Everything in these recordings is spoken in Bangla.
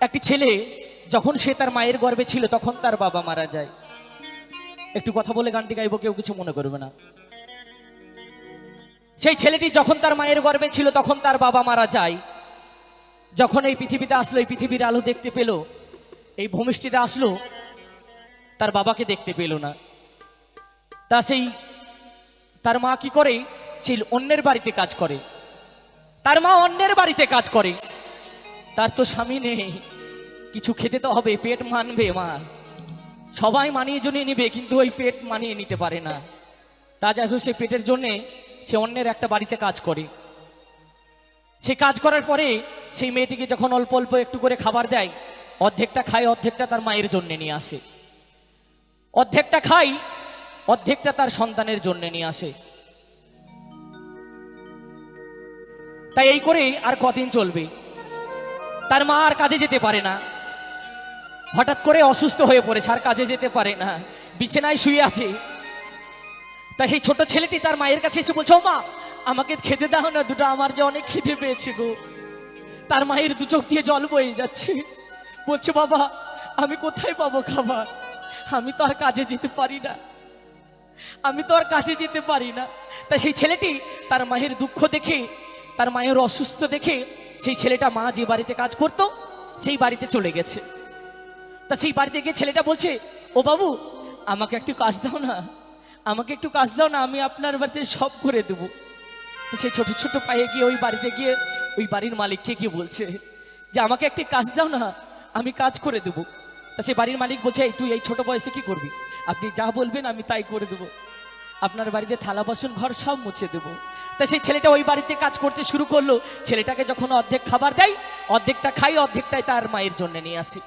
একটি ছেলে, যখন সে তার মায়ের গর্ভে ছিল, তখন তার বাবা মারা যায়। একটু কথা বলে গানটি গাইবো, কেউ কিছু মনে করবে না। সেই ছেলেটি যখন তার মায়ের গর্ভে ছিল, তখন তার বাবা মারা যায়। যখন এই পৃথিবীতে আসলো, এই পৃথিবীর আলো দেখতে পেল, এই ভূমিষ্ঠিতে আসলো, তার বাবাকে দেখতে পেল না। তা সেই, তার মা কি করে? সেই অন্যের বাড়িতে কাজ করে। তার মা অন্যের বাড়িতে কাজ করে। তার তো স্বামী নেই। কিছু খেতে তো হবে, পেট মানবে মা। সবাই মানিয়ে জনিয়ে নিবে, কিন্তু ওই পেট মানিয়ে নিতে পারে না। তা যাই হোক, সে পেটের জন্যে সে অন্যের একটা বাড়িতে কাজ করে। সে কাজ করার পরে সেই মেয়েটিকে যখন অল্প অল্প একটু করে খাবার দেয়, অর্ধেকটা খায়, অর্ধেকটা তার মায়ের জন্য নিয়ে আসে। অর্ধেকটা খাই অর্ধেকটা তার সন্তানের জন্য নিয়ে আসে। তাই এই করে আর কদিন চলবে। তার মা আর কাজে যেতে পারে না। হঠাৎ করে অসুস্থ হয়ে পড়েছে, আর কাজে যেতে পারে না। বিছানায় শুয়ে আছে। তাই সেই ছোট ছেলেটি তার মায়ের কাছে এসে বলছে, "ও মা, আমাকে খেতে দাও না, দুটো আমার যে অনেক খিদে পেয়েছে গো। তার মায়ের দু চোখ দিয়ে জল বয়ে যাচ্ছে। বলছে, বাবা, আমি কোথায় পাবো খাবার? আমি তো আর কাজে যেতে পারি না। আমি তো আর কাজে যেতে পারি না। তাই সেই ছেলেটি তার মায়ের দুঃখ দেখে, তার মায়ের অসুস্থ দেখে সেই ছেলেটা মা যে বাড়িতে কাজ করতো, সেই বাড়িতে চলে গেছে। তা সেই বাড়িতে গিয়ে ছেলেটা বলছে, ও বাবু, আমাকে একটু কাজ দাও না, আমাকে একটু কাজ দাও না, আমি আপনার বাড়িতে সব করে দেবো। তো সেই ছোট ছোট পায়ে গিয়ে ওই বাড়িতে গিয়ে ওই বাড়ির মালিককে গিয়ে বলছে যে, আমাকে একটি কাজ দাও না, আমি কাজ করে দেবো। তা সেই বাড়ির মালিক বলছে, এই তুই এই ছোট বয়সে কি করবি? আপনি যা বলবেন আমি তাই করে দেবো। আপনার বাড়িতে থালা বাসন ঘর সব মুছে দেবো। তা সেই ছেলেটা ওই বাড়িতে কাজ করতে শুরু করল। ছেলেটাকে যখন অর্ধেক খাবার দেয়, অর্ধেকটা খাই, অর্ধেকটাই তার মায়ের জন্য নিয়ে আসে।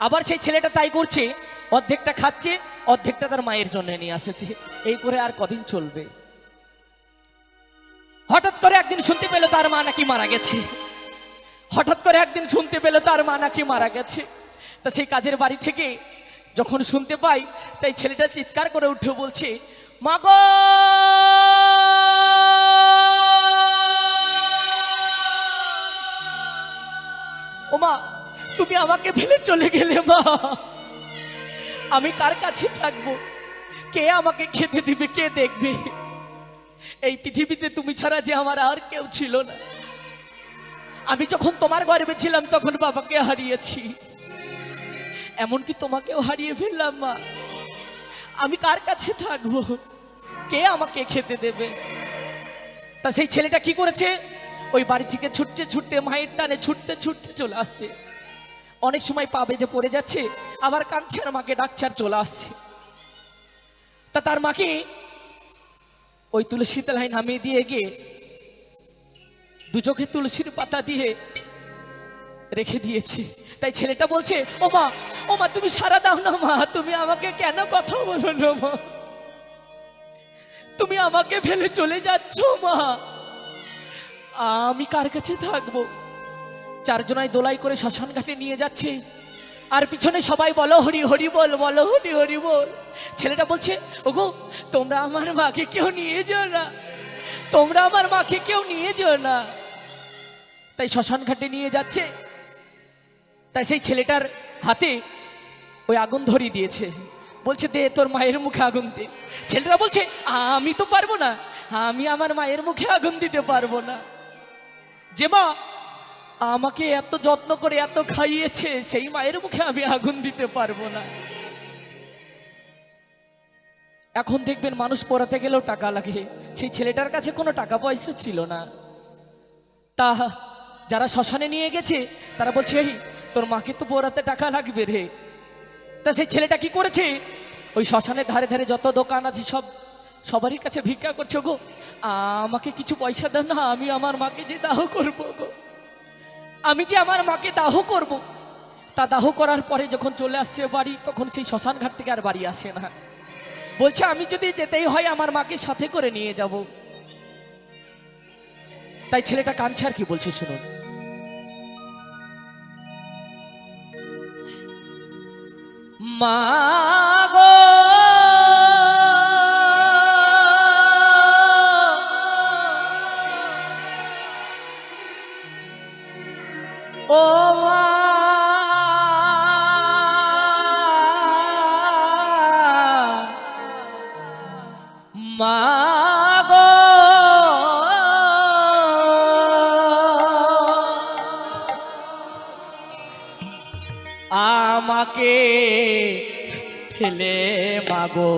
আবার সেই ছেলেটা তাই করছে, অর্ধেকটা খাচ্ছে, অর্ধেকটা তার মায়ের জন্য নিয়ে আসেছে। এই করে আর কদিন চলবে? হঠাৎ করে একদিন শুনতে পেল তার মা নাকি মারা গেছে। হঠাৎ করে একদিন শুনতে পেল তার মা নাকি মারা গেছে। তা সেই কাজের বাড়ি থেকে যখন শুনতে পাই, তাই ছেলেটা চিৎকার করে উঠে বলছে, মা গো! ও মা তুমি আমাকে ফেলে চলে গেলে, মা। আমি কার কাছে থাকব? কে আমাকে খেতে দিবে, কে দেখবে? এই পৃথিবীতে তুমি ছাড়া যে আমার আর কেউ ছিল না। আমি যখন তোমার গর্বে ছিলাম, তখন বাবাকে হারিয়েছি। এমনকি তোমাকেও হারিয়ে ফেললাম, মা। আমি কার কাছে থাকব? কে আমাকে খেতে দেবে? তা সেই ছেলেটা কি করেছে? ওই বাড়ি থেকে ছুটতে ছুটতে মায়ের টানে ছুটতে ছুটতে চলে আসছে। অনেক সময় পা বেঁধে পড়ে যাচ্ছে, আবার কাঁদছে আর মাকে ডাকছে আর চলে আসছে। তা তার মাকে ওই তুলসী তলায় নামিয়ে দিয়ে গিয়ে দু চোখে তুলসীর পাতা দিয়ে রেখে দিয়েছে। তাই ছেলেটা বলছে, ও মা ও মা, তুমি সারা দাও না মা, তুমি আমাকে কেন কথা বলো না মা? তুমি আমাকে ফেলে চলে যাচ্ছ মা। আমি কার কাছে থাকব? চারজনায় দোলাই করে শ্মশান ঘাটে নিয়ে যাচ্ছে। আর পিছনে সবাই বলো, হরি হরি বল, বলো, হরি হরি বল। ছেলেটা বলছে, ওগো, তোমরা আমার মাকে কেউ নিয়ে যাও না। তোমরা আমার মাকে কেউ নিয়ে যাও না। তাই শ্মশান ঘাটে নিয়ে যাচ্ছে। তাই সেই ছেলেটার হাতে ওই আগুন ধরিয়ে দিয়েছে। বলছে, দে, তোর মায়ের মুখে আগুন দে। ছেলেটা বলছে, আমি তো পারব না। আমি আমার মায়ের মুখে আগুন দিতে পারব না। যে মা আমাকে এত যত্ন করে এত খাইয়েছে, সেই মায়ের মুখে আমি আগুন দিতে পারব না। এখন দেখবেন মানুষ পড়াতে গেলেও টাকা লাগে। সেই ছেলেটার কাছে কোনো টাকা পয়সা ছিল না। তা যারা শ্মশানে নিয়ে গেছে, তারা বলছে, এই, তোর মাকে তো পড়াতে টাকা লাগবে রে। তা সেই ছেলেটা কি করেছে? ওই শ্মশানের ধারে ধারে যত দোকান আছে সব সবারই কাছে ভিক্ষা করছ গো। আমাকে কিছু পয়সা দেন না, আমি আমার মাকে যে দাহ করব গো। আমি যে আমার মাকে দাহ করব, তা দাহ করার পরে যখন চলে আসছে বাড়ি, তখন সেই শ্মশান ঘাট থেকে আর বাড়ি আসে না। বলছে, আমি যদি যেতেই হয়, আমার মাকে সাথে করে নিয়ে যাব। তাই ছেলেটা কাঁদছে আর কি বলছে, শুনুন। মা মা। মাগো আমাকে ফেলে মাগো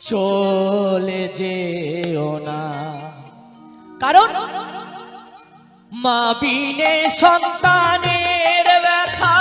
চলে যেও না। কারণ মা বিনে সন্তানের ব্যথা,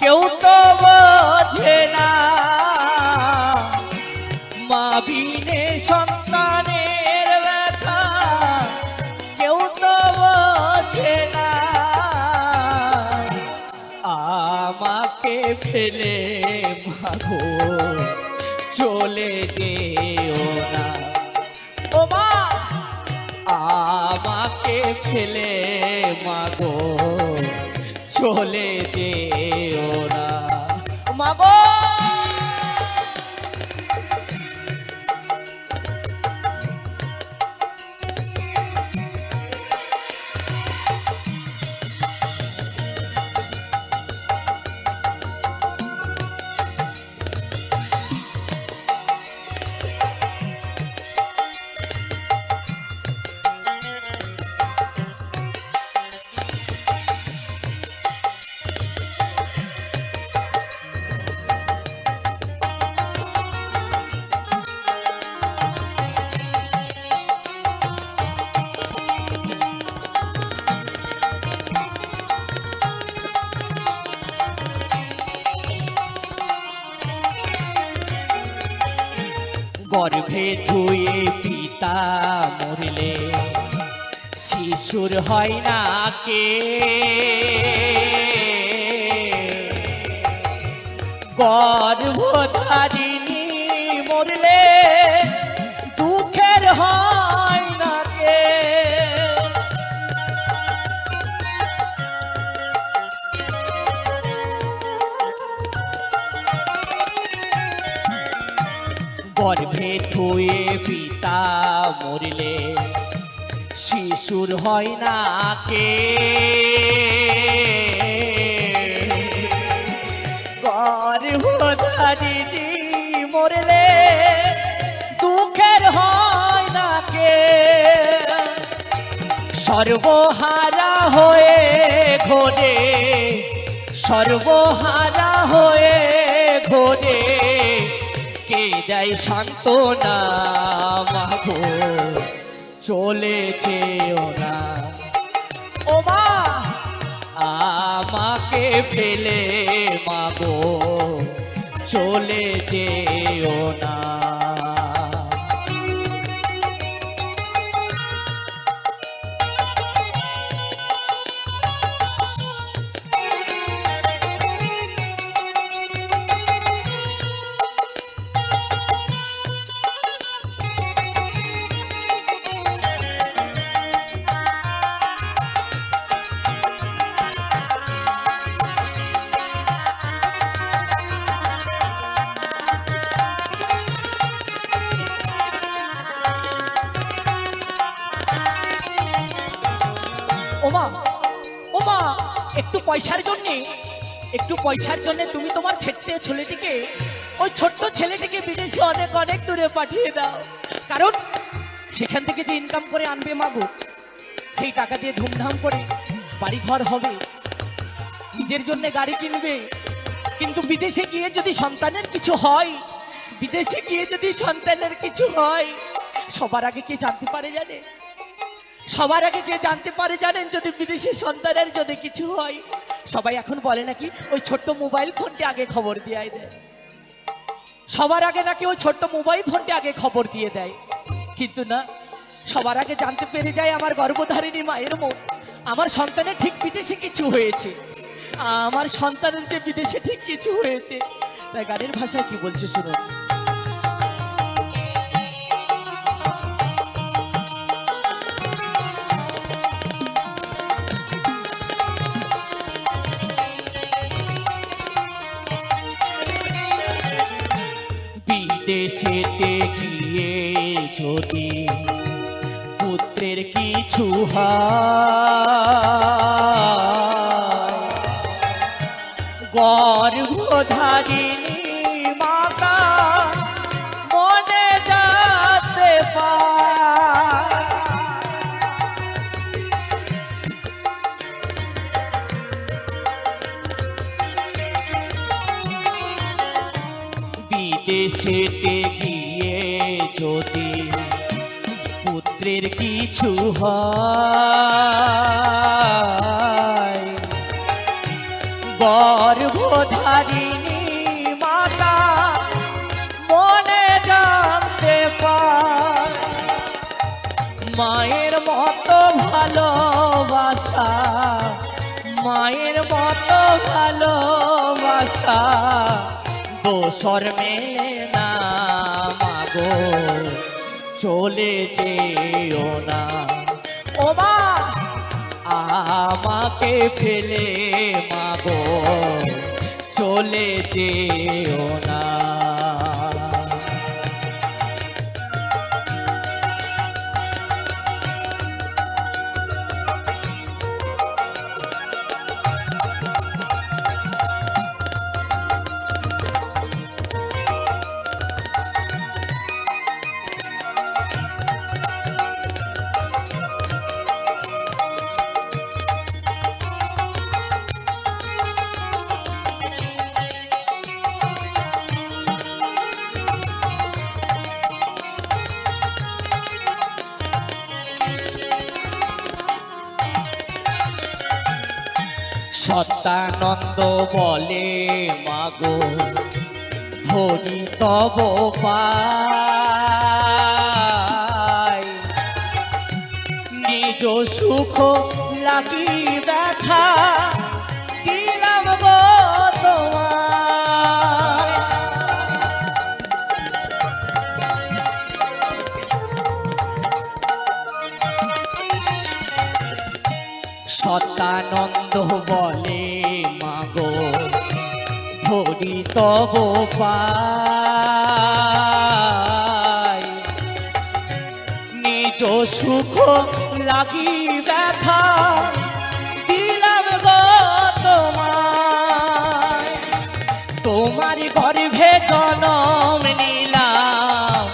কেউ তো বোঝে না। মা বিনে সন্তানের ব্যথা, কেউ তো বোঝে না। আমাকে ফেলে মাগো চলে যেও না। ফেলে মাগো চলে যেও না। গর্ভে ধুয়ে পিতা মরলে শিশুর হয় না কে? গর্ভধারিণী ধুয়ে পিতা মরিলে, শিশুর হয় না কে? গর্ভধারিণী মরলে, দুঃখের হয় না কে? সর্বহারা হয়ে ঘোরে, সর্বহারা হয়ে ঘোরে। কে দেয় সান্ত্বনা না চলেছে ওরা। ও মা আমাকে ফেলে মাগো চলে যেও না একটু পয়সার জন্য, একটু পয়সার জন্য তুমি তোমার ছেটে ছেলেটিকে, ওই ছোট্ট ছেলেটিকে বিদেশে অনেক অনেক দূরে পাঠিয়ে দাও। কারণ সেখান থেকে যে ইনকাম করে আনবে মাগো সেই টাকা দিয়ে ধুমধাম করে বাড়ি ঘর হবে। নিজের জন্য গাড়ি কিনবে। কিন্তু বিদেশে গিয়ে যদি সন্তানের কিছু হয়, বিদেশে গিয়ে যদি সন্তানের কিছু হয়, সবার আগে কে জানতে পারে জানে? সবার আগে যে জানতে পারে জানেন যদি বিদেশি সন্তানের যদি কিছু হয়? সবাই এখন বলে নাকি, ওই ছোট্ট মোবাইল ফোনটি আগে খবর দিয়ে দেয়। সবার আগে নাকি ওই ছোট্ট মোবাইল ফোনটি আগে খবর দিয়ে দেয়। কিন্তু না, সবার আগে জানতে পেরে যায় আমার গর্ভধারিণী মায়ের মন আমার সন্তানের ঠিক বিদেশে কিছু হয়েছে। আমার সন্তানের যে বিদেশে ঠিক কিছু হয়েছে। তাই গানের ভাষায় কি বলছে শুনুন। বিদেশেতে গিয়ে যদি পুত্রের কিছু হয় ছেটে গিয়ে যদি পুত্রের কিছু হয়। গর্ভধারিণী মাতা মনে জানতে পায়, মায়ের মতো ভালোবাসা, মায়ের মতো ভালোবাসা, দোসর মেলে মাগো চলে যেও না। ও মা! আমাকে ফেলে মাগো চলে যেও না। সত্যানন্দ বলে মাগো ধরি তব পাই নিজ সুখ লাগি ব্যথা সত্যানন্দ বলে, মাগো ধরি তব নিজ সুখ লাগি ব্যথা দিলাম গো তোমায়। তোমার গর্ভে জনম নিলাম।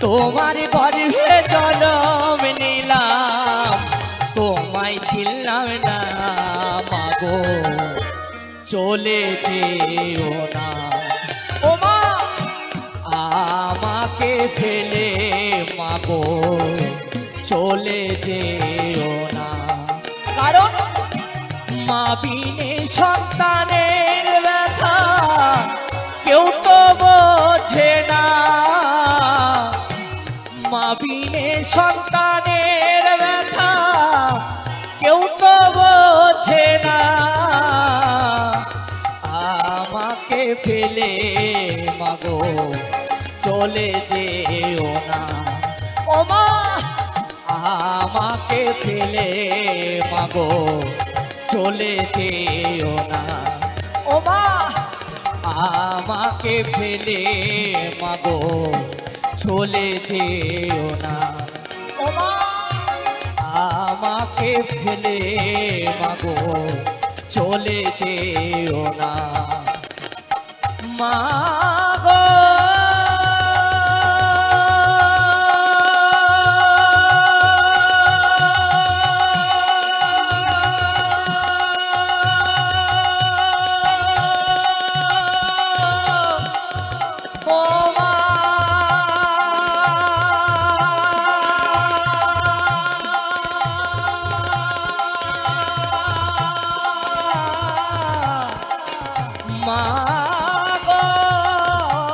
তোমার গর্ভে চলে যেও না। ও মা! আমাকে ফেলে মাগো। চলে যেও ফেলে মাগো চলে যেও না। ও মা, আমাকে ফেলে মাগো চলে যেও না। ও মা, আমাকে ফেলে মাগো চলে যেও না। মা